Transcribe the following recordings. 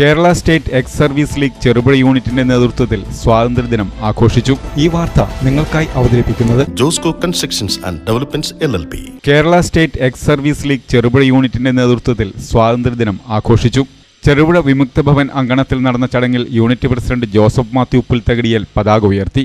Kerala state ex service league Cherupuzha യൂണിറ്റിന്റെ നേതൃത്വത്തിൽ സ്വാതന്ത്ര്യദിനം ആഘോഷിച്ചു. ഈ വാർത്ത നിങ്ങൾക്കായി അവതരിപ്പിക്കുന്നത് Josco constructions and developments L L P Kerala state ex service league Cherupuzha യൂണിറ്റിന്റെ നേതൃത്വത്തിൽ സ്വാതന്ത്ര്യദിനം ആഘോഷിച്ചു. ചെറുപുഴ വിമുക്ത ഭവൻ അങ്കണത്തിൽ നടന്ന ചടങ്ങിൽ യൂണിറ്റ് പ്രസിഡന്റ് ജോസഫ് മാത്യു പുൽത്തകടിയൽ പതാക ഉയർത്തി.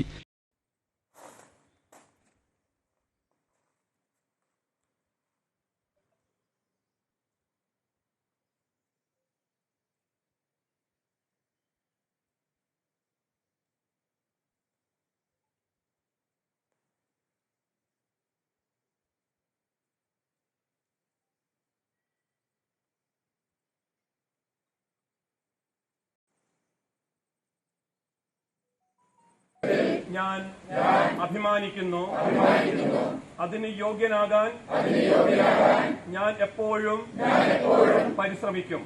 ഞാൻ അഭിമാനിക്കുന്നു. അതിന് യോഗ്യനാകാൻ ഞാൻ എപ്പോഴും പരിശ്രമിക്കും.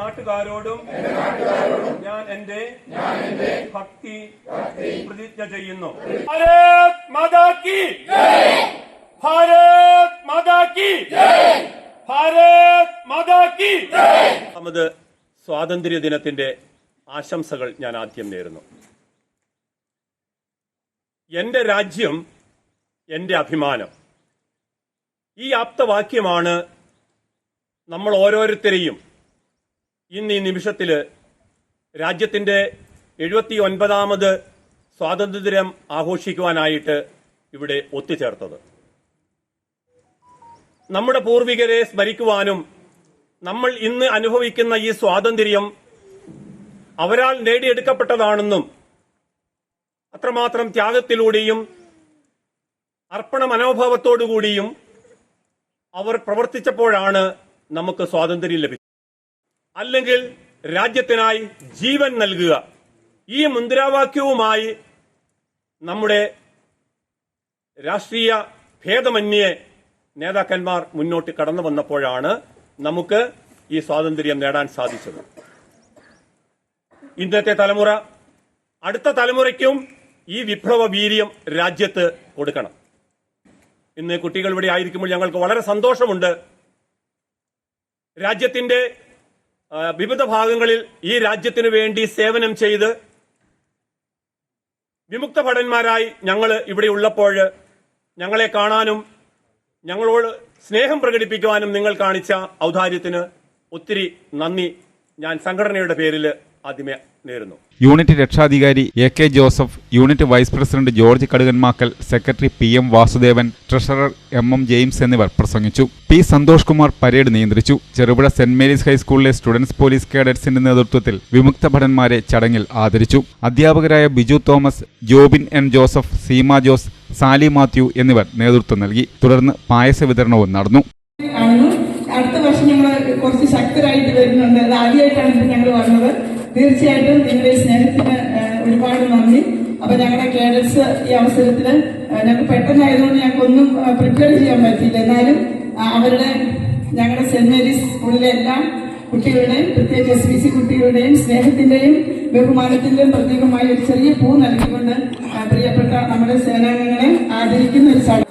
നാട്ടുകാരോടും ഞാൻ എന്റെ ഭക്തി പ്രതിജ്ഞ ചെയ്യുന്നു. ഭാരത് മാതാ കി ഭാരത് മാതാ കി ഭാരത് മാതാ കി അഹമ്മദ് സ്വാതന്ത്ര്യ ദിനത്തിന്റെ ആശംസകൾ ഞാൻ ആദ്യം നേരുന്നു. എന്റെ രാജ്യം എന്റെ അഭിമാനം. ഈ ആപ്തവാക്യമാണ് നമ്മൾ ഓരോരുത്തരെയും ഇന്ന് ഈ നിമിഷത്തിൽ രാജ്യത്തിന്റെ എഴുപത്തി ഒൻപതാമത് സ്വാതന്ത്ര്യദിനം ആഘോഷിക്കുവാനായിട്ട് ഇവിടെ ഒത്തുചേർത്തത്. നമ്മുടെ പൂർവികരെ സ്മരിക്കുവാനും നമ്മൾ ഇന്ന് അനുഭവിക്കുന്ന ഈ സ്വാതന്ത്ര്യം അവരാൽ നേടിയെടുക്കപ്പെട്ടതാണെന്നും അത്രമാത്രം ത്യാഗത്തിലൂടെയും അർപ്പണ മനോഭാവത്തോടുകൂടിയും അവർ പ്രവർത്തിച്ചപ്പോഴാണ് നമുക്ക് സ്വാതന്ത്ര്യം ലഭിച്ചത്. അല്ലെങ്കിൽ രാജ്യത്തിനായി ജീവൻ നൽകുക. ഈ മുദ്രാവാക്യവുമായി നമ്മുടെ രാഷ്ട്രീയ ഭേദമന്യേ നേതാക്കന്മാർ മുന്നോട്ട് കടന്നു വന്നപ്പോഴാണ് നമുക്ക് ഈ സ്വാതന്ത്ര്യം നേടാൻ സാധിച്ചത്. ഇന്നത്തെ തലമുറ അടുത്ത തലമുറയ്ക്കും ഈ വിപ്ലവ വീര്യം രാജ്യത്ത് കൊടുക്കണം. ഇന്ന് കുട്ടികൾ ഇവിടെ ആയിരിക്കുമ്പോൾ ഞങ്ങൾക്ക് വളരെ സന്തോഷമുണ്ട്. രാജ്യത്തിന്റെ വിവിധ ഭാഗങ്ങളിൽ ഈ രാജ്യത്തിനു വേണ്ടി സേവനം ചെയ്ത് വിമുക്ത ഭടന്മാരായി ഞങ്ങൾ ഇവിടെ ഉള്ളപ്പോൾ ഞങ്ങളെ കാണാനും ഞങ്ങളോട് സ്നേഹം പ്രകടിപ്പിക്കുവാനും നിങ്ങൾ കാണിച്ച ഔദാര്യത്തിന് ഒത്തിരി നന്ദി. ഞാൻ സംഘടനയുടെ പേരിൽ ആദ്യമേ നേരുന്നു. യൂണിറ്റ് രക്ഷാധികാരി A K Joseph unit vice president George Kadukanmakkal secretary P M Vasudevan treasurer M M James എന്നിവർ പ്രസംഗിച്ചു. പി സന്തോഷ് കുമാർ പരേഡ് നിയന്ത്രിച്ചു. ചെറുപുഴ സെന്റ് മേരീസ് ഹൈസ്കൂളിലെ സ്റ്റുഡൻസ് പോലീസ് കേഡറ്റ്സിന്റെ നേതൃത്വത്തിൽ വിമുക്ത ഭടന്മാരെ ചടങ്ങിൽ ആദരിച്ചു. അധ്യാപകരായ ബിജു തോമസ് ജോബിൻ എൻ ജോസഫ് സീമ ജോസ് സാലി മാത്യു എന്നിവർ നേതൃത്വം നൽകി. തുടർന്ന് പായസ വിതരണവും നടന്നു. അടുത്ത വർഷം ഞങ്ങൾ കുറച്ച് ശക്തരായിട്ട് വരുന്നുണ്ട്. അത് ആദ്യമായിട്ടാണ് ഇപ്പം ഞങ്ങൾ വന്നത് തീർച്ചയായിട്ടും നിങ്ങളുടെ സ്നേഹത്തിന് ഒരുപാട് നന്ദി. അപ്പൊ ഞങ്ങളുടെ കേഡറ്റ്സ് ഈ അവസരത്തിൽ ഞങ്ങൾക്ക് പെട്ടെന്നായതുകൊണ്ട് ഞങ്ങൾക്ക് ഒന്നും പ്രിപ്പയർ ചെയ്യാൻ പറ്റിയില്ല. എന്നാലും അവരുടെ ഞങ്ങളുടെ സെന്റ് മേരീസ് സ്കൂളിലെ എല്ലാ കുട്ടികളുടെയും പ്രത്യേകിച്ച് എസ് ബി സി കുട്ടികളുടെയും സ്നേഹത്തിന്റെയും ബഹുമാനത്തിന്റെയും പ്രത്യേകമായ ഒരു ചെറിയ പൂ നൽകിക്കൊണ്ട് പ്രിയപ്പെട്ട നമ്മുടെ സേനാംഗങ്ങളെ ആദരിക്കുന്ന ഒരു ചടങ്ങ്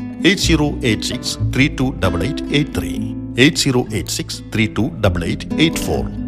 8086 328883,